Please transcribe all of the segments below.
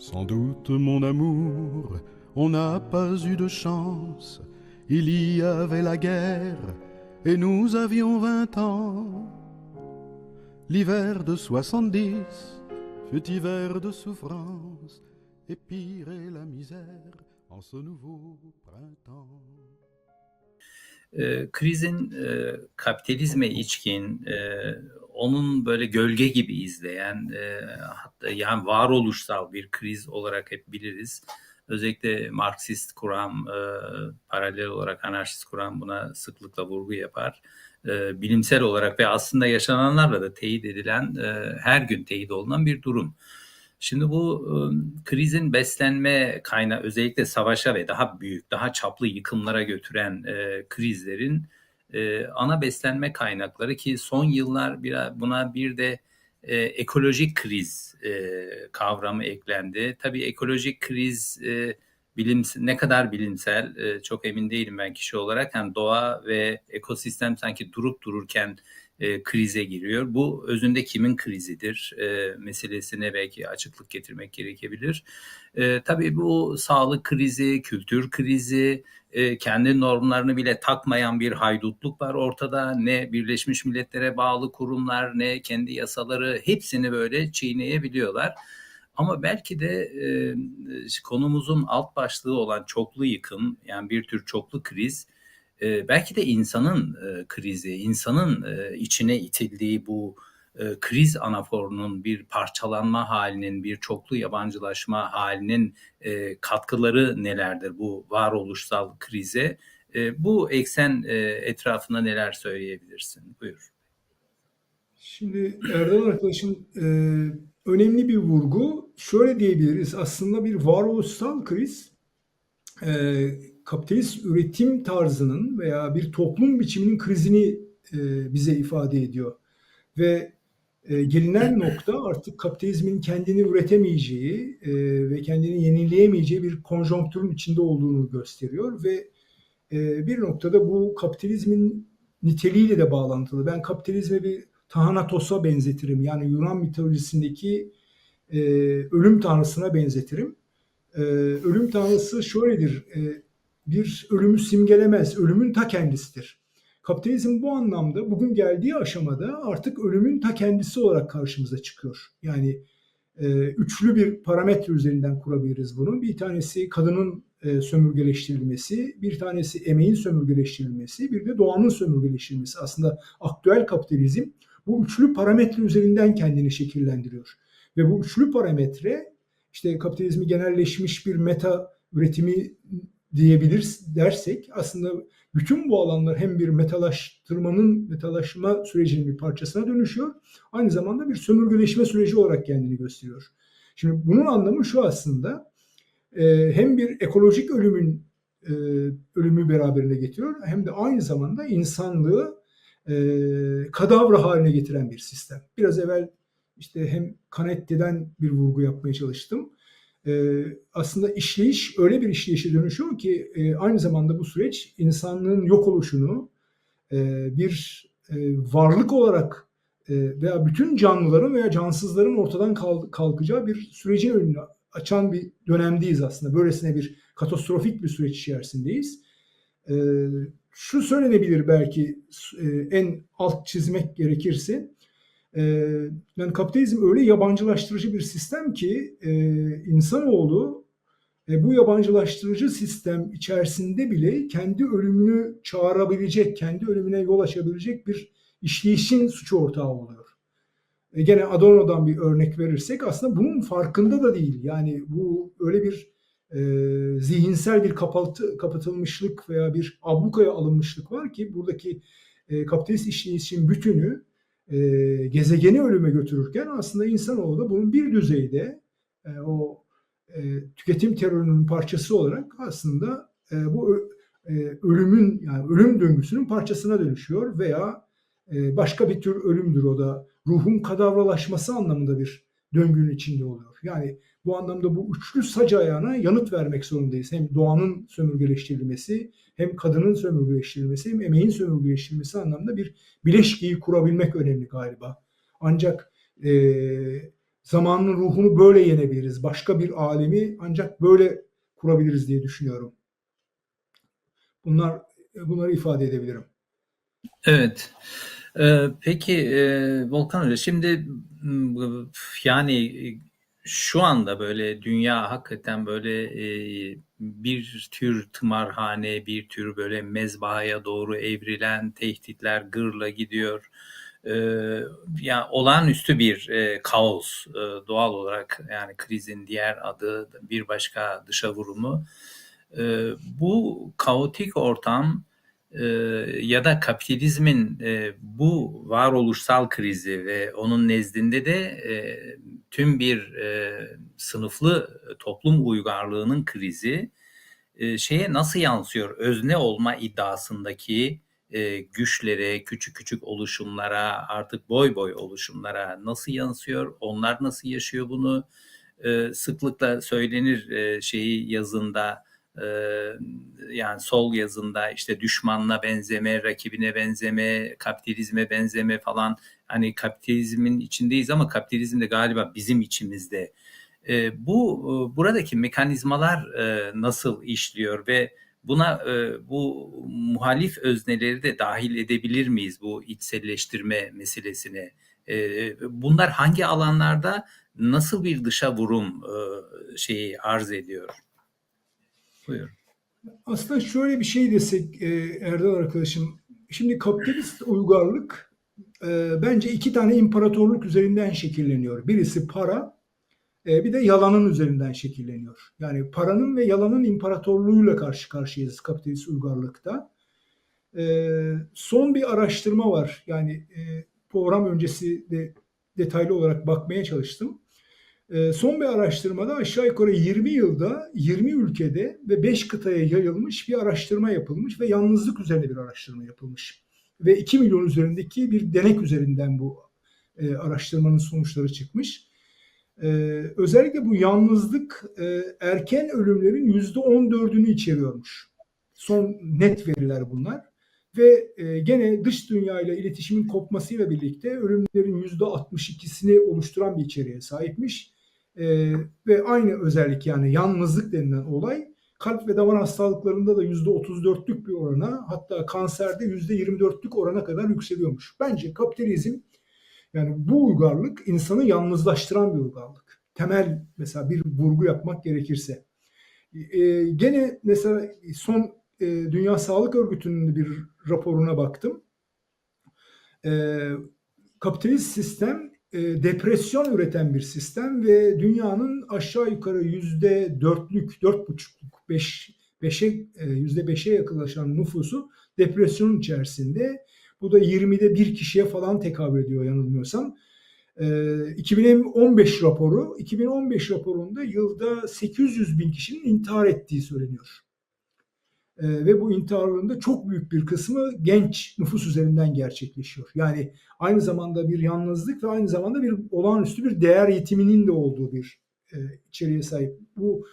Sans doute, mon amour, on n'a pas eu de chance. Il y avait la guerre et nous avions vingt ans. L'hiver de soixante-dix fut hiver de souffrance, et pire est la misère en ce nouveau printemps. Eee, krizin, eee, kapitalizme içkin, eee, onun böyle gölge gibi izleyen, eee, hatta yani varoluşsal bir kriz olarak hep biliriz. Özellikle Marksist kuram, eee, paralel olarak anarşist kuram buna sıklıkla vurgu yapar. Eee, bilimsel olarak ve aslında yaşananlarla da teyit edilen, eee, her gün teyit olunan bir durum. Şimdi bu, ımm, krizin beslenme kaynağı özellikle savaşa ve daha büyük, daha çaplı yıkımlara götüren, eee, krizlerin, eee, ana beslenme kaynakları ki son yıllar bira buna bir de, eee, ekolojik kriz, eee, kavramı eklendi. Tabii ekolojik kriz, eee, bilims ne kadar bilimsel, eee, çok emin değilim ben kişi olarak. Hani doğa ve ekosistem sanki durup dururken, eee, krize giriyor. Bu özünde kimin krizidir, eee, meselesine belki açıklık getirmek gerekebilir. Eee, tabii bu sağlık krizi, kültür krizi, eee, kendi normlarını bile takmayan bir haydutluk var ortada. Ne Birleşmiş Milletler'e bağlı kurumlar ne kendi yasaları hepsini böyle çiğneyebiliyorlar. Ama belki de, ş konumuzun alt başlığı olan çoklu yıkım, yani bir tür çoklu kriz, eee, belki de insanın, eee, krizi, insanın, eee, içine itildiği bu, eee, kriz anaforunun bir parçalanma hâlinin, bir çoklu yabancılaşma hâlinin, eee, katkıları nelerdir bu varoluşsal krize? Bu eksen, etrafında neler söyleyebilirsin? Buyur. Şimdi Erdal arkadaşın, eee, önemli bir vurgu. Şöyle diyebiliriz, aslında bir varoluşsal kriz, kapitalist üretim tarzının veya bir toplum biçiminin krizini, eee, bize ifade ediyor ve, eee, gelinen nokta artık kapitalizmin kendini üretemeyeceği, eee, ve kendini yenileyemeyeceği bir konjonktürün içinde olduğunu gösteriyor ve, eee, bir noktada bu kapitalizmin niteliğiyle de bağlantılı. Ben kapitalizmi bir Thanatos'a benzetirim. Yani Yunan mitolojisindeki, eee, ölüm tanrısına benzetirim. Eee, ölüm tanrısı şöyledir, eee, bir ölümü simgelemez, ölümün ta kendisidir. Kapitalizm bu anlamda bugün geldiği aşamada artık ölümün ta kendisi olarak karşımıza çıkıyor. Yani, eee, üçlü bir parametre üzerinden kurabiliriz bunu. Bir tanesi kadının, eee, sömürgeleştirilmesi, bir tanesi emeğin sömürgeleştirilmesi, bir de doğanın sömürgeleştirilmesi. Aslında aktüel kapitalizm bu üçlü parametre üzerinden kendini şekillendiriyor ve bu üçlü parametre, işte, kapitalizmi genelleşmiş bir meta üretimi diyebiliriz dersek aslında bütün bu alanlar hem bir metalaştırmanın, metalaşma sürecinin bir parçasına dönüşüyor, aynı zamanda bir sömürgeleşme süreci olarak kendini gösteriyor. Şimdi bunun anlamı şu aslında, eee, hem bir ekolojik ölümün, eee, ölümü beraberinde getiriyor hem de aynı zamanda insanlığı, eee, kadavra hâline getiren bir sistem. Biraz evvel, işte, hem Canetti'den bir vurgu yapmaya çalıştım. Eee, aslında işleyiş öyle bir işleyişe dönüşüyor ki, eee, aynı zamanda bu süreç insanlığın yok oluşunu, eee, bir, eee, varlık olarak, veya bütün canlıların veya cansızların ortadan kalk kalkacağı bir sürecin önünü açan bir dönemdeyiz aslında. Böylesine bir katastrofik bir süreç içerisindeyiz. Eee, şu söylenebilir belki en alt çizmek gerekirse, yani kapitalizm öyle yabancılaştırıcı bir sistem ki, eee, insanoğlu, eee, bu yabancılaştırıcı sistem içerisinde bile kendi ölümünü çağırabilecek, kendi ölümüne yol açabilecek bir işleyişin suç ortağı oluyor. E, gene Adorno'dan bir örnek verirsek aslında bunun farkında da değil. Yani bu öyle bir, eee, zihinsel bir kapatı kapatılmışlık veya bir ablukaya alınmışlık var ki buradaki, eee, kapitalist işleyişin bütünü, eee, gezegeni ölüme götürürken aslında insanoğlu da bunun bir düzeyde, eee, o, eee, tüketim terörünün parçası olarak aslında, eee, bu eee, ölümün, yani ölüm döngüsünün parçasına dönüşüyor veya, eee, başka bir tür ölümdür o da. Ruhun kadavralaşması anlamında bir döngünün içinde oluyor. Yani bu anlamda bu üçlü sac ayağına yanıt vermek zorundayız. Hem doğanın sömürgeleştirilmesi, hem kadının sömürgeleştirilmesi, hem emeğin sömürgeleştirilmesi anlamında bir bileşkeyi kurabilmek önemli galiba. Ancak, eee, zamanın ruhunu böyle yenebiliriz. Başka bir alemi ancak böyle kurabiliriz diye düşünüyorum. Bunlar bunları ifade edebilirim. Evet. Ee, peki e, Volkan Hoca şimdi yani e, şu anda böyle dünya hakikaten böyle e, bir tür tımarhane, bir tür böyle mezbahaya doğru evrilen tehditler gırla gidiyor. Ee, yani olağanüstü bir e, kaos e, doğal olarak yani krizin diğer adı bir başka dışa vurumu. Ee, bu kaotik ortam e, ya da kapitalizmin e, bu varoluşsal krizi ve onun nezdinde de e, tüm bir e, sınıflı toplum uygarlığının krizi şeye nasıl yansıyor? Özne olma iddiasındaki güçlere, küçük küçük oluşumlara, artık boy boy oluşumlara nasıl yansıyor? Onlar nasıl yaşıyor bunu? Sıklıkla söylenir şeyi yazında yani sol yazında işte düşmanla benzeme, rakibine benzeme, kapitalizme benzeme falan hani kapitalizmin içindeyiz ama kapitalizm de galiba bizim içimizde. Bu e, buradaki mekanizmalar e, nasıl işliyor ve buna e, bu muhalif özneleri de dahil edebilir miyiz bu içselleştirme meselesine? Bunlar hangi alanlarda nasıl bir dışa vurum şeyi arz ediyor? Buyur. Aslında şöyle bir şey desek e, Erdal arkadaşım. Şimdi kapitalist uygarlık e, bence iki tane imparatorluk üzerinden şekilleniyor. Birisi para, e, bir de yalanın üzerinden şekilleniyor. Yani paranın ve yalanın imparatorluğuyla karşı karşıyayız kapitalist uygarlıkta. Son bir araştırma var. Yani program öncesi de detaylı olarak bakmaya çalıştım. E, son bir araştırmada aşağı yukarı 20 yılda 20 ülkede ve 5 kıtaya yayılmış bir araştırma yapılmış ve yalnızlık üzerine bir araştırma yapılmış. Ve 2 milyon üzerindeki bir denek üzerinden bu e, araştırmanın sonuçları çıkmış. E, özellikle bu yalnızlık e, erken ölümlerin %14'ünü içeriyormuş. Son net veriler bunlar. Ve e, gene dış dünyayla iletişimin kopmasıyla birlikte ölümlerin %62'sini oluşturan bir içeriğe sahipmiş. E, ve aynı özellik yani yalnızlık denilen olay kalp ve damar hastalıklarında da %34'lük bir orana hatta kanserde %24'lük orana kadar yükseliyormuş. Bence kapitalizm yani bu uygarlık insanı yalnızlaştıran bir uygarlık. Temel mesela bir vurgu yapmak gerekirse. E, gene mesela son e, Dünya Sağlık Örgütü'nün bir raporuna baktım. E, kapitalist sistem depresyon üreten bir sistem ve dünyanın aşağı yukarı yüzde dörtlük, dört buçukluk, beş, beşe, yüzde beşe yakınlaşan nüfusu depresyonun içerisinde. Bu da 20'de bir kişiye falan tekabül ediyor yanılmıyorsam. 2015 raporu, 2015 raporunda yılda 800 bin kişinin intihar ettiği söyleniyor. Ee, ve bu intiharların çok büyük bir kısmı genç nüfus üzerinden gerçekleşiyor. Yani aynı zamanda bir yalnızlık ve aynı zamanda bir olağanüstü bir değer yetiminin de olduğu bir e, içeriğe sahip. Bu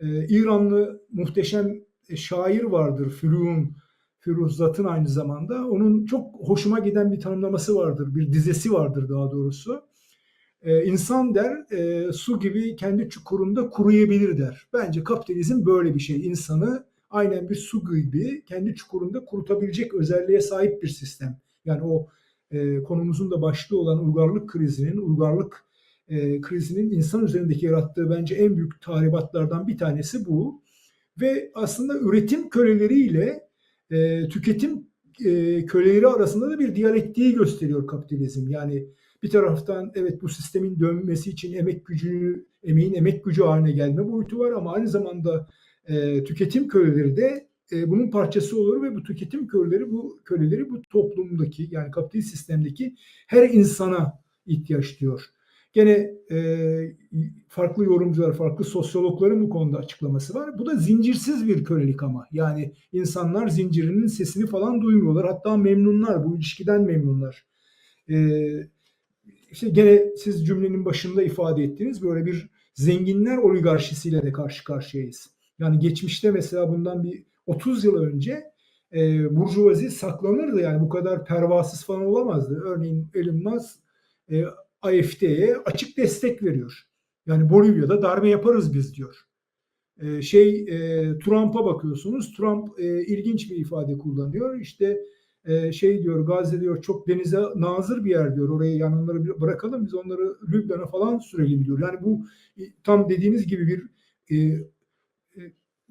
e, İranlı muhteşem e, şair vardır Firun Firuzat'ın aynı zamanda. Onun çok hoşuma giden bir tanımlaması vardır, bir dizesi vardır daha doğrusu. Ee, insan der e, su gibi kendi çukurunda kuruyabilir der. Bence kapitalizm böyle bir şey. İnsanı aynen bir su gibi kendi çukurunda kurutabilecek özelliğe sahip bir sistem. Yani o e, konumuzun da başlığı olan uygarlık krizinin, uygarlık e, krizinin insan üzerindeki yarattığı bence en büyük tahribatlardan bir tanesi bu. Ve aslında üretim köleleriyle e, tüketim e, köleleri arasında da bir diyalektiği gösteriyor kapitalizm. Yani bir taraftan evet bu sistemin dönmesi için emek gücü, emeğin emek gücü haline gelme boyutu var ama aynı zamanda e, tüketim köleleri de e, bunun parçası olur ve bu tüketim köleleri bu köleleri bu toplumdaki yani kapitalist sistemdeki her insana ihtiyaç diyor. Gene e, farklı yorumcular, farklı sosyologların bu konuda açıklaması var. Bu da zincirsiz bir kölelik ama. Yani insanlar zincirinin sesini falan duymuyorlar. Hatta memnunlar, bu ilişkiden memnunlar. E, işte gene siz cümlenin başında ifade ettiğiniz böyle bir zenginler oligarşisiyle de karşı karşıyayız. Yani geçmişte mesela bundan bir 30 yıl önce e, burjuvazi saklanırdı yani bu kadar pervasız falan olamazdı. Örneğin Elon Musk e, AFD'ye açık destek veriyor. Yani Bolivya'da darbe yaparız biz diyor. E, şey e, Trump'a bakıyorsunuz. Trump e, ilginç bir ifade kullanıyor. İşte e, şey diyor Gazze diyor çok denize nazır bir yer diyor. Oraya yani onları bırakalım biz onları Lübnan'a falan sürelim diyor. Yani bu tam dediğiniz gibi bir e,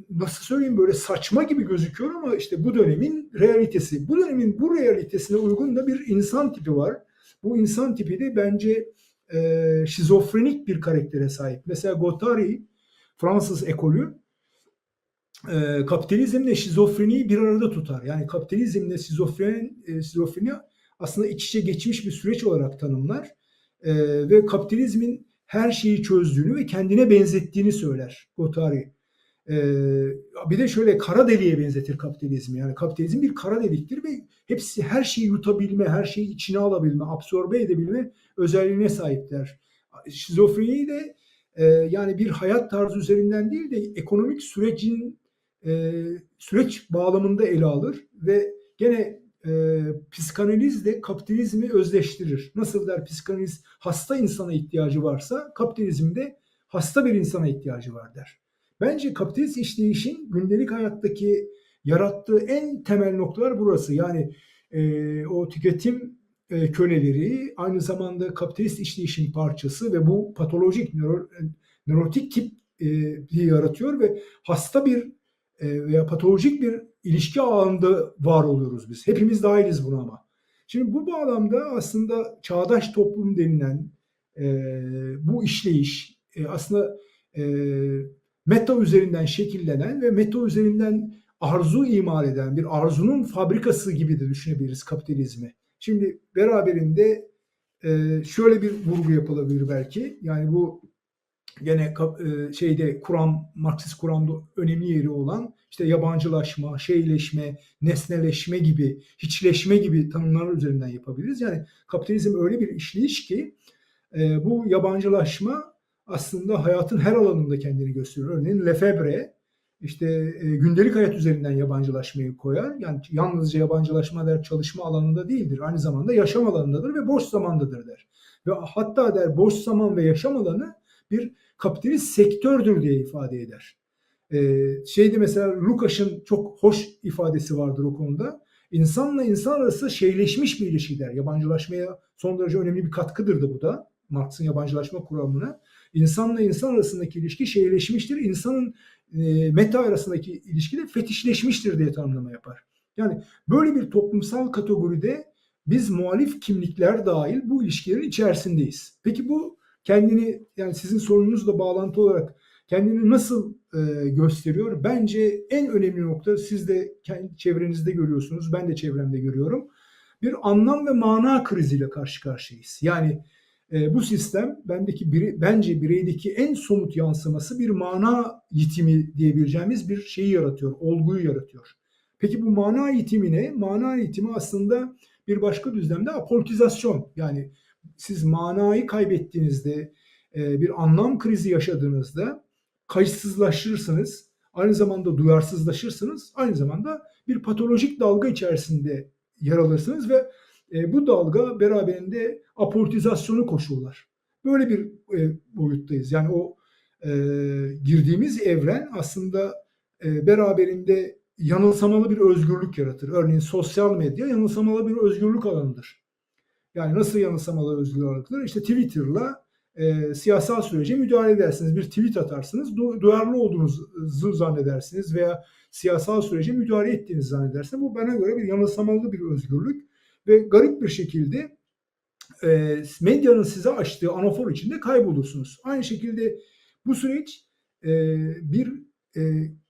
nasıl söyleyeyim böyle saçma gibi gözüküyor ama işte bu dönemin realitesi. Bu dönemin bu realitesine uygun da bir insan tipi var. Bu insan tipi de bence e, şizofrenik bir karaktere sahip. Mesela Guattari Fransız ekolü e, kapitalizmle şizofreniyi bir arada tutar. Yani kapitalizmle şizofren, e, şizofreni aslında iç içe geçmiş bir süreç olarak tanımlar. E, ve kapitalizmin her şeyi çözdüğünü ve kendine benzettiğini söyler Guattari. Bir de şöyle kara deliğe benzetir kapitalizmi. Yani kapitalizm bir kara deliktir ve hepsi her şeyi yutabilme, her şeyi içine alabilme, absorbe edebilme özelliğine sahipler. Şizofreniyi de e, yani bir hayat tarzı üzerinden değil de ekonomik sürecin e, süreç bağlamında ele alır ve gene e, psikanaliz de kapitalizmi özleştirir. Nasıl der psikanaliz hasta insana ihtiyacı varsa kapitalizmde hasta bir insana ihtiyacı var der. Bence kapitalist işleyişin gündelik hayattaki yarattığı en temel noktalar burası. Yani e, o tüketim e, köleleri aynı zamanda kapitalist işleyişin parçası ve bu patolojik nöro, nörotik tip e, yaratıyor ve hasta bir e, veya patolojik bir ilişki ağında var oluyoruz biz. Hepimiz dahiliz buna ama. Şimdi bu bağlamda aslında çağdaş toplum denilen e, bu işleyiş e, aslında e, meta üzerinden şekillenen ve meta üzerinden arzu imal eden bir arzunun fabrikası gibi de düşünebiliriz kapitalizmi. Şimdi beraberinde e, şöyle bir vurgu yapılabilir belki. Yani bu gene e, şeyde Kur'an, Marksist Kur'an'da önemli yeri olan işte yabancılaşma, şeyleşme, nesneleşme gibi, hiçleşme gibi tanımlar üzerinden yapabiliriz. Yani kapitalizm öyle bir işleyiş ki e, bu yabancılaşma aslında hayatın her alanında kendini gösteriyor. Örneğin Lefebvre işte e, gündelik hayat üzerinden yabancılaşmayı koyar. Yani yalnızca yabancılaşma der çalışma alanında değildir. Aynı zamanda yaşam alanındadır ve boş zamandadır der. Ve hatta der boş zaman ve yaşam alanı bir kapitalist sektördür diye ifade eder. Ee, şeyde mesela Lukas'ın çok hoş ifadesi vardır o konuda. İnsanla insan arası şeyleşmiş bir ilişki der. Yabancılaşmaya son derece önemli bir katkıdır da bu da. Marx'ın yabancılaşma kuramına. İnsanla insan arasındaki ilişki şeyleşmiştir. İnsanın e, meta arasındaki ilişki de fetişleşmiştir diye tanımlama yapar. Yani böyle bir toplumsal kategoride biz muhalif kimlikler dahil bu ilişkilerin içerisindeyiz. Peki bu kendini yani sizin sorununuzla bağlantı olarak kendini nasıl e, gösteriyor? Bence en önemli nokta siz de kendi çevrenizde görüyorsunuz, ben de çevremde görüyorum. Bir anlam ve mana kriziyle karşı karşıyayız. Yani e, bu sistem bendeki biri, bence bireydeki en somut yansıması bir mana yitimi diyebileceğimiz bir şeyi yaratıyor, olguyu yaratıyor. Peki bu mana yitimi ne? Mana yitimi aslında bir başka düzlemde apolitizasyon. Yani siz manayı kaybettiğinizde, e, bir anlam krizi yaşadığınızda kayıtsızlaşırsınız. Aynı zamanda duyarsızlaşırsınız. Aynı zamanda bir patolojik dalga içerisinde yer alırsınız ve e, bu dalga beraberinde apolitizasyonu koşullar. Böyle bir e, boyuttayız. Yani o e, girdiğimiz evren aslında e, beraberinde yanılsamalı bir özgürlük yaratır. Örneğin sosyal medya yanılsamalı bir özgürlük alanıdır. Yani nasıl yanılsamalı özgürlük alanıdır? İşte Twitter'la e, siyasal sürece müdahale edersiniz. Bir tweet atarsınız, du- duyarlı olduğunuzu zannedersiniz veya siyasal sürece müdahale ettiğinizi zannedersiniz. Bu bana göre bir yanılsamalı bir özgürlük ve garip bir şekilde e, medyanın size açtığı anafor içinde kaybolursunuz. Aynı şekilde bu süreç e, bir e,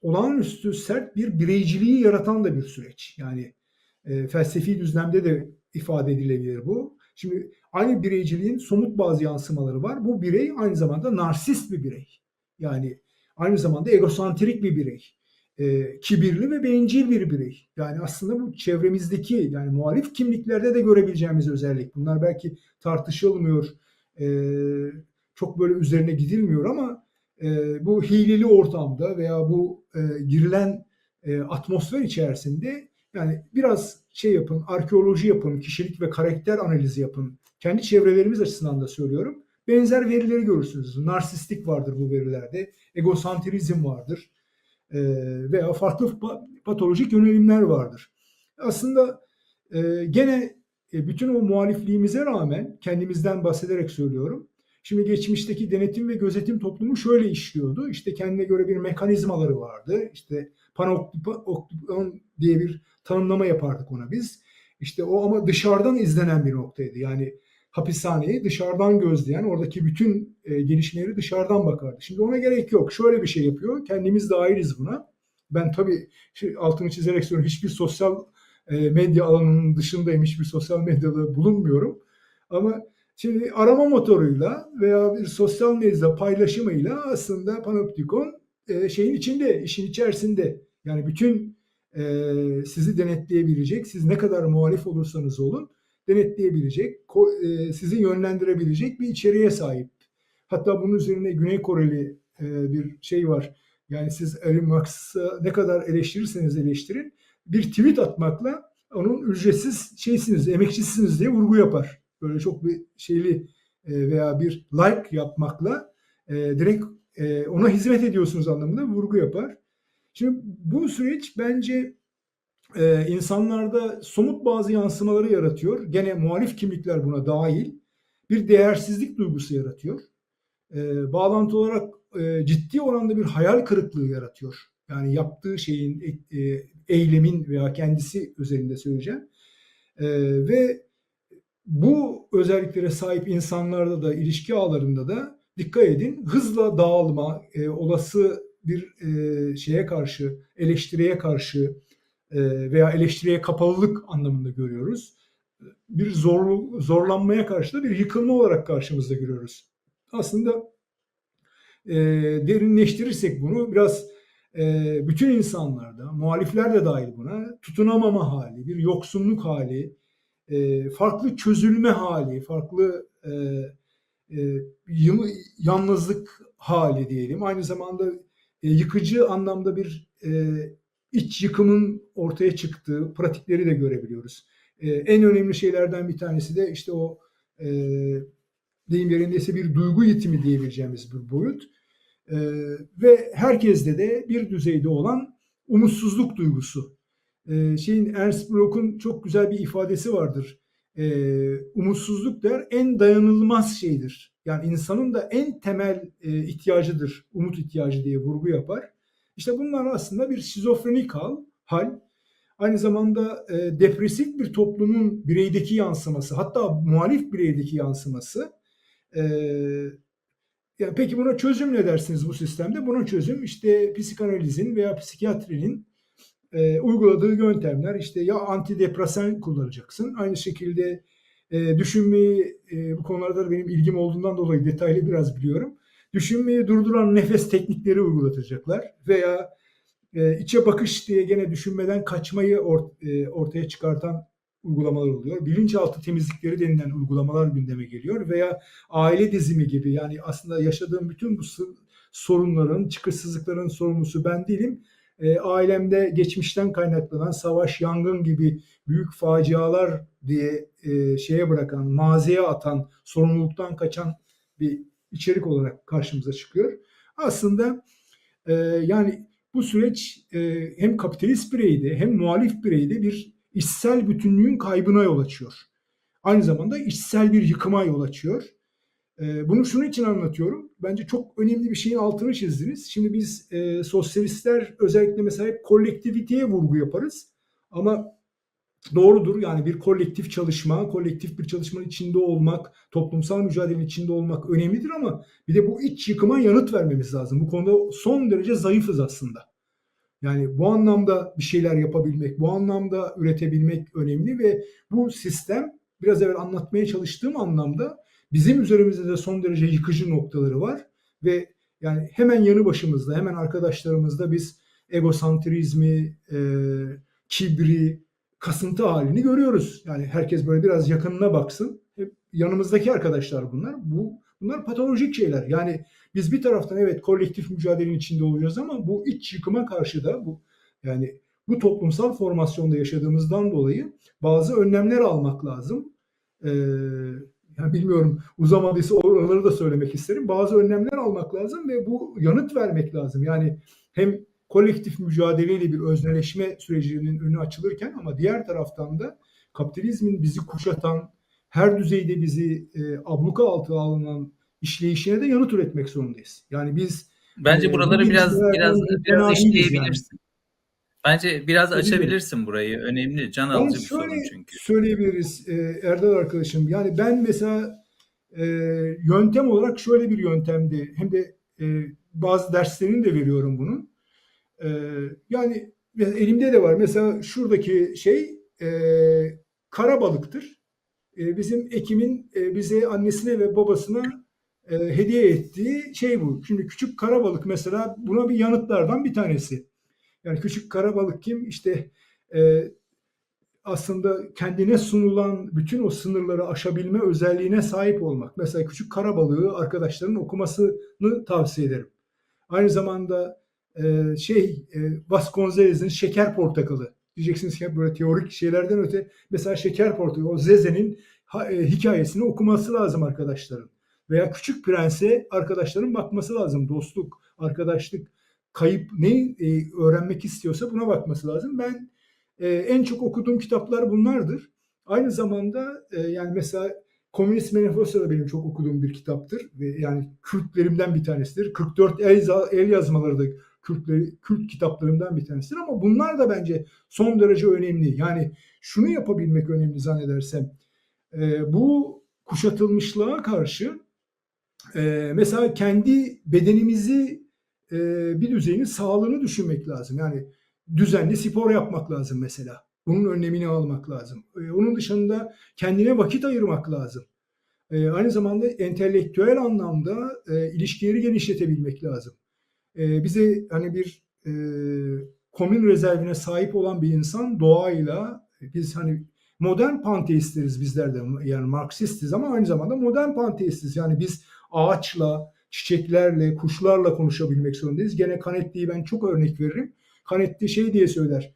olağanüstü sert bir bireyciliği yaratan da bir süreç. Yani e, felsefi düzlemde de ifade edilebilir bu. Şimdi aynı bireyciliğin somut bazı yansımaları var. Bu birey aynı zamanda narsist bir birey. Yani aynı zamanda egosantrik bir birey. E, kibirli ve bencil bir birey. Yani aslında bu çevremizdeki yani muhalif kimliklerde de görebileceğimiz özellik. Bunlar belki tartışılmıyor, e, çok böyle üzerine gidilmiyor ama e, bu hileli ortamda veya bu e, girilen e, atmosfer içerisinde Yani biraz şey yapın, arkeoloji yapın, kişilik ve karakter analizi yapın. Kendi çevrelerimiz açısından da söylüyorum. Benzer verileri görürsünüz. Narsistik vardır bu verilerde. Egosantrizm vardır. Ee, veya farklı pa- patolojik yönelimler vardır. Aslında e, gene e, bütün o muhalifliğimize rağmen kendimizden bahsederek söylüyorum. Şimdi geçmişteki denetim ve gözetim toplumu şöyle işliyordu. İşte kendine göre bir mekanizmaları vardı. İşte panoptikon diye bir tanımlama yapardık ona biz. İşte o ama dışarıdan izlenen bir noktaydı. Yani hapishaneyi dışarıdan gözleyen, oradaki bütün e, gelişmeleri dışarıdan bakardı. Şimdi ona gerek yok. Şöyle bir şey yapıyor. Kendimiz dahiliz buna. Ben tabii şey, altını çizerek söylüyorum. Hiçbir sosyal e, medya alanının dışındayım. Hiçbir sosyal medyada bulunmuyorum. Ama şimdi arama motoruyla veya bir sosyal medya paylaşımıyla aslında Panoptikon e, şeyin içinde, işin içerisinde. Yani bütün e, sizi denetleyebilecek, siz ne kadar muhalif olursanız olun denetleyebilecek, e, sizi yönlendirebilecek bir içeriğe sahip. Hatta bunun üzerine Güney Koreli e, bir şey var. Yani siz Elon Musk'ı ne kadar eleştirirseniz eleştirin, bir tweet atmakla onun ücretsiz şeysiniz, emekçisiniz diye vurgu yapar. Böyle çok bir şeyli e, veya bir like yapmakla direkt ona hizmet ediyorsunuz anlamında vurgu yapar. Şimdi bu süreç bence e, insanlarda somut bazı yansımaları yaratıyor. Gene muhalif kimlikler buna dahil. Bir değersizlik duygusu yaratıyor. E, bağlantı olarak e, ciddi oranda bir hayal kırıklığı yaratıyor. Yani yaptığı şeyin, e, eylemin veya kendisi üzerinde söyleyeceğim. E, ve bu özelliklere sahip insanlarda da ilişki ağlarında da dikkat edin hızla dağılma, e, olası bir e, şeye karşı, eleştiriye karşı e, veya eleştiriye kapalılık anlamında görüyoruz. Bir zor, zorlanmaya karşı da bir yıkılma olarak karşımızda görüyoruz. Aslında e, derinleştirirsek bunu biraz e, bütün insanlarda, muhalifler de dahil buna tutunamama hali, bir yoksunluk hali, e, farklı çözülme hali, farklı e, e, yalnızlık hali diyelim. Aynı zamanda e, yıkıcı anlamda bir e, iç yıkımın ortaya çıktığı pratikleri de görebiliyoruz. E, en önemli şeylerden bir tanesi de işte o e, deyim yerindeyse bir duygu yitimi diyebileceğimiz bir boyut. E, ve herkeste de bir düzeyde olan umutsuzluk duygusu. E, şeyin Ernst Bloch'un çok güzel bir ifadesi vardır. E, umutsuzluk der en dayanılmaz şeydir. Yani insanın da en temel e, ihtiyacıdır, umut ihtiyacı diye vurgu yapar. İşte bunlar aslında bir şizofrenik hal, hal. Aynı zamanda e, depresif bir toplumun bireydeki yansıması, hatta muhalif bireydeki yansıması. E, yani peki buna çözüm ne dersiniz bu sistemde? Buna çözüm işte psikanalizin veya psikiyatrinin e, uyguladığı yöntemler işte ya antidepresan kullanacaksın. Aynı şekilde e, düşünmeyi e, bu konularda da benim ilgim olduğundan dolayı detaylı biraz biliyorum. Düşünmeyi durduran nefes teknikleri uygulatacaklar veya e, içe bakış diye gene düşünmeden kaçmayı or, e, ortaya çıkartan uygulamalar oluyor. Bilinçaltı temizlikleri denilen uygulamalar gündeme geliyor veya aile dizimi gibi yani aslında yaşadığım bütün bu sorunların, çıkışsızlıkların sorumlusu ben değilim. E, ailemde geçmişten kaynaklanan savaş, yangın gibi büyük facialar diye e, şeye bırakan, maziye atan, sorumluluktan kaçan bir içerik olarak karşımıza çıkıyor. Aslında e, yani bu süreç e, hem kapitalist bireyde hem muhalif bireyde bir içsel bütünlüğün kaybına yol açıyor. Aynı zamanda içsel bir yıkıma yol açıyor. E, bunu şunun için anlatıyorum. Bence çok önemli bir şeyin altını çizdiniz. Şimdi biz e, sosyalistler özellikle mesela kolektiviteye vurgu yaparız. Ama doğrudur yani bir kolektif çalışma, kolektif bir çalışmanın içinde olmak, toplumsal mücadelenin içinde olmak önemlidir ama bir de bu iç yıkıma yanıt vermemiz lazım. Bu konuda son derece zayıfız aslında. Yani bu anlamda bir şeyler yapabilmek, bu anlamda üretebilmek önemli ve bu sistem biraz evvel anlatmaya çalıştığım anlamda bizim üzerimizde de son derece yıkıcı noktaları var ve yani hemen yanı başımızda, hemen arkadaşlarımızda biz egosantrizmi, e, kibri, kasıntı halini görüyoruz. Yani herkes böyle biraz yakınına baksın. Hep yanımızdaki arkadaşlar bunlar. Bu bunlar patolojik şeyler. Yani biz bir taraftan evet kolektif mücadelenin içinde oluyoruz ama bu iç yıkıma karşı da bu yani bu toplumsal formasyonda yaşadığımızdan dolayı bazı önlemler almak lazım. Ee, yani bilmiyorum uzamadıysa oraları da söylemek isterim. Bazı önlemler almak lazım ve bu yanıt vermek lazım. Yani hem kolektif mücadeleyle bir özneleşme sürecinin önü açılırken ama diğer taraftan da kapitalizmin bizi kuşatan, her düzeyde bizi e, abluka altına alınan işleyişine de yanıt üretmek zorundayız. Yani biz Bence e, buraları bu biraz biraz biraz değiliz yani. işleyebilirsin. Bence biraz açabilirsin burayı. Önemli, can Yani alıcı bir şöyle sorun çünkü. söyleyebiliriz e, Erdal arkadaşım. Yani ben mesela e, yöntem olarak şöyle bir yöntemdi. Hem de e, bazı derslerini de veriyorum bunun. E, yani elimde de var. Mesela şuradaki şey e, kara. E, bizim Ekim'in e, bize annesine ve babasına e, hediye ettiği şey bu. Şimdi küçük kara balık mesela buna bir yanıtlardan bir tanesi. Yani küçük kara balık kim? İşte e, aslında kendine sunulan bütün o sınırları aşabilme özelliğine sahip olmak. Mesela küçük kara balığı arkadaşların okumasını tavsiye ederim. Aynı zamanda e, şey e, Vasconceles'in Şeker Portakalı. Diyeceksiniz ki böyle teorik şeylerden öte mesela Şeker Portakalı, o Zeze'nin e, hikayesini okuması lazım arkadaşların. Veya Küçük Prens'e arkadaşların bakması lazım. Dostluk, arkadaşlık, kayıp ne e, öğrenmek istiyorsa buna bakması lazım. Ben e, en çok okuduğum kitaplar bunlardır. Aynı zamanda yani mesela Komünist Manifesto da benim çok okuduğum bir kitaptır yani Kürtlerimden bir tanesidir. 44 el, el yazmaları da Kürtleri, Kürt kitaplarımdan bir tanesidir ama bunlar da bence son derece önemli. Yani şunu yapabilmek önemli zannedersem. E, bu kuşatılmışlığa karşı e, mesela kendi bedenimizi e, bir düzeyinin sağlığını düşünmek lazım. Yani düzenli spor yapmak lazım mesela. Bunun önlemini almak lazım. E, onun dışında kendine vakit ayırmak lazım. E, aynı zamanda entelektüel anlamda e, ilişkileri genişletebilmek lazım. E, bize hani bir e, komün rezervine sahip olan bir insan doğayla biz hani modern panteistiz bizler de yani Marksistiz ama aynı zamanda modern panteistiz. Yani biz ağaçla, çiçeklerle, kuşlarla konuşabilmek zorundayız. Gene Canetti'yi ben çok örnek veririm. Canetti şey diye söyler.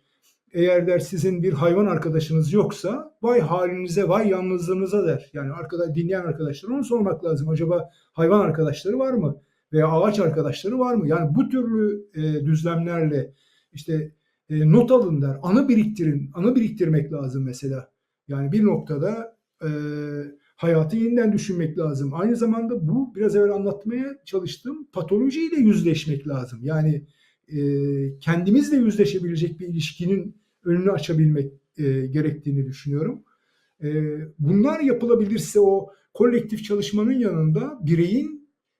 Eğer der sizin bir hayvan arkadaşınız yoksa vay halinize, vay yalnızlığınıza der. Yani arkadaş, dinleyen arkadaşlar onu sormak lazım. Acaba hayvan arkadaşları var mı? Veya ağaç arkadaşları var mı? Yani bu türlü e, düzlemlerle işte e, not alın der. Anı biriktirin. Anı biriktirmek lazım mesela. Yani bir noktada e, hayatı yeniden düşünmek lazım. Aynı zamanda bu biraz evvel anlatmaya çalıştığım patolojiyle yüzleşmek lazım. Yani e, kendimizle yüzleşebilecek bir ilişkinin önünü açabilmek e, gerektiğini düşünüyorum. E, bunlar yapılabilirse o kolektif çalışmanın yanında bireyin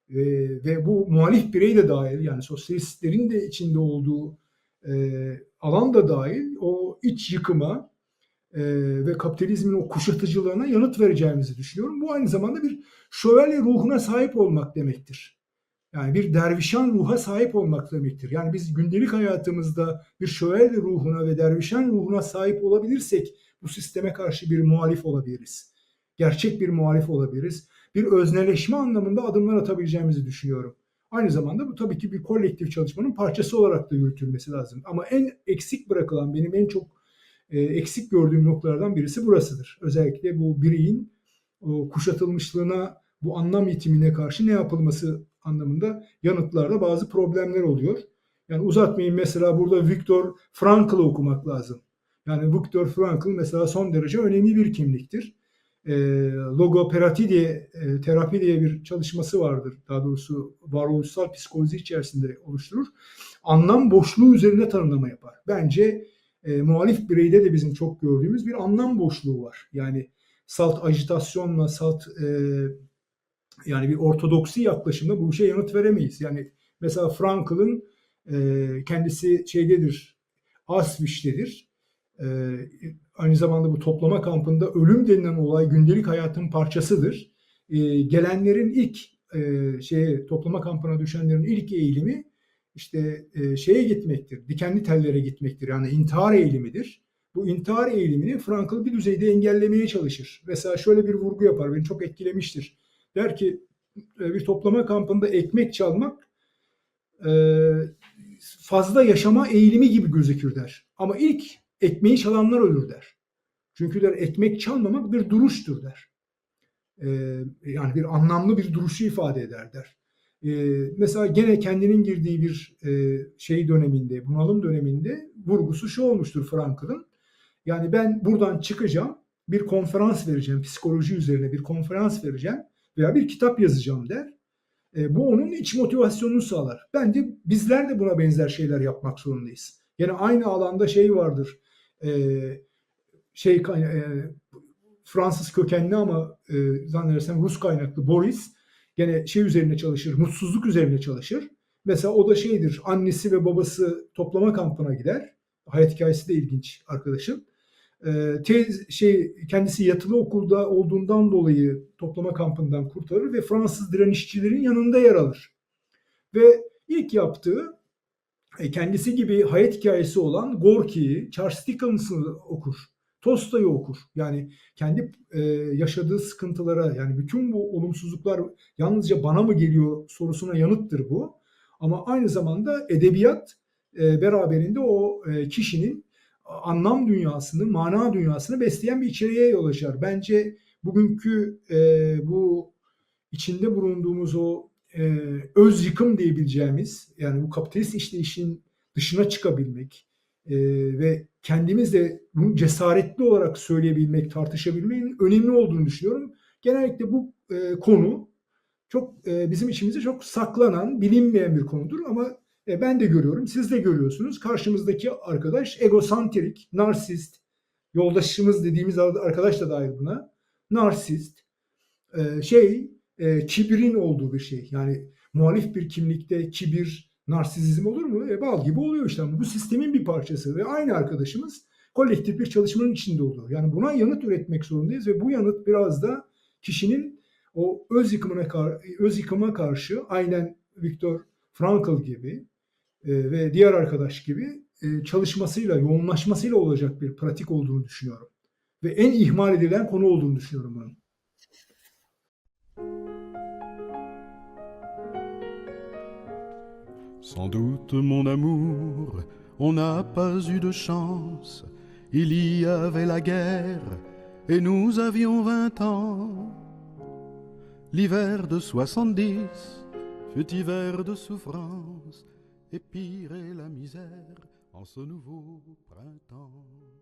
e, ve bu muhalif birey de dahil yani sosyalistlerin de içinde olduğu e, alan da dahil o iç yıkıma e, ve kapitalizmin o kuşatıcılığına yanıt vereceğimizi düşünüyorum. Bu aynı zamanda bir şövalye ruhuna sahip olmak demektir. Yani bir dervişan ruha sahip olmak demektir. Yani biz gündelik hayatımızda bir şövalye ruhuna ve dervişan ruhuna sahip olabilirsek bu sisteme karşı bir muhalif olabiliriz. Gerçek bir muhalif olabiliriz. Bir özneleşme anlamında adımlar atabileceğimizi düşünüyorum. Aynı zamanda bu tabii ki bir kolektif çalışmanın parçası olarak da yürütülmesi lazım. Ama en eksik bırakılan, benim en çok e, eksik gördüğüm noktalardan birisi burasıdır. Özellikle bu bireyin kuşatılmışlığına, bu anlam yitimine karşı ne yapılması anlamında yanıtlarda bazı problemler oluyor. Yani uzatmayayım mesela burada Viktor Frankl'ı okumak lazım. Yani Viktor Frankl mesela son derece önemli bir kimliktir. E, logoperapi diye, e, terapi diye bir çalışması vardır. Daha doğrusu varoluşsal psikoloji içerisinde oluşturur. Anlam boşluğu üzerine tanımlama yapar. Bence e, muhalif bireyde de bizim çok gördüğümüz bir anlam boşluğu var. Yani salt ajitasyonla, salt e, yani bir ortodoksi yaklaşımla bu işe yanıt veremeyiz. Yani mesela Frankl'ın e, kendisi şeydedir, Auschwitz'tedir. E, aynı zamanda bu toplama kampında ölüm denilen olay gündelik hayatın parçasıdır. E, gelenlerin ilk e, şeye toplama kampına düşenlerin ilk eğilimi işte e, şeye gitmektir, dikenli tellere gitmektir. Yani intihar eğilimidir. Bu intihar eğilimini Frankl bir düzeyde engellemeye çalışır. Mesela şöyle bir vurgu yapar, beni çok etkilemiştir. Der ki bir toplama kampında ekmek çalmak fazla yaşama eğilimi gibi gözükür der. Ama ilk ekmeği çalanlar ölür der. Çünkü der ekmek çalmamak bir duruştur der. Ee, yani bir anlamlı bir duruşu ifade eder der. Ee, mesela gene kendinin girdiği bir e, şey döneminde, bunalım döneminde vurgusu şu olmuştur Frankl'ın. Yani ben buradan çıkacağım, bir konferans vereceğim, psikoloji üzerine bir konferans vereceğim veya bir kitap yazacağım der. E, bu onun iç motivasyonunu sağlar. Bence bizler de buna benzer şeyler yapmak zorundayız. Yine aynı alanda şey vardır. E, şey e, Fransız kökenli ama e, zannedersem Rus kaynaklı Boris gene şey üzerine çalışır, mutsuzluk üzerine çalışır. Mesela o da şeydir, annesi ve babası toplama kampına gider. Hayat hikayesi de ilginç arkadaşım. E, tez, şey kendisi yatılı okulda olduğundan dolayı toplama kampından kurtarır ve Fransız direnişçilerin yanında yer alır. Ve ilk yaptığı kendisi gibi hayat hikayesi olan Gorki'yi, Charles Dickens'ı okur. Tolstoy'u okur. Yani kendi e, yaşadığı sıkıntılara yani bütün bu olumsuzluklar yalnızca bana mı geliyor sorusuna yanıttır bu. Ama aynı zamanda edebiyat e, beraberinde o e, kişinin anlam dünyasını, mana dünyasını besleyen bir içeriğe yol açar. Bence bugünkü e, bu içinde bulunduğumuz o e, öz yıkım diyebileceğimiz yani bu kapitalist işleyişin dışına çıkabilmek e, ve kendimizle bunu cesaretli olarak söyleyebilmek, tartışabilmenin önemli olduğunu düşünüyorum. Genellikle bu e, konu çok e, bizim içimizde çok saklanan, bilinmeyen bir konudur ama e, ben de görüyorum, siz de görüyorsunuz. Karşımızdaki arkadaş egosantrik, narsist, yoldaşımız dediğimiz arkadaş da dahil buna. Narsist, e, şey, e, kibrin olduğu bir şey. Yani muhalif bir kimlikte kibir, narsizm olur mu? E, bal gibi oluyor işte. Bu sistemin bir parçası ve aynı arkadaşımız kolektif bir çalışmanın içinde oluyor. Yani buna yanıt üretmek zorundayız ve bu yanıt biraz da kişinin o öz yıkımına öz yıkıma karşı aynen Viktor Frankl gibi e, ve diğer arkadaş gibi e, çalışmasıyla, yoğunlaşmasıyla olacak bir pratik olduğunu düşünüyorum. Ve en ihmal edilen konu olduğunu düşünüyorum bunun. Sans doute, mon amour, on n'a pas eu de chance. Il y avait la guerre et nous avions vingt ans. L'hiver de soixante-dix fut hiver de souffrance. et pire la misère en ce nouveau printemps.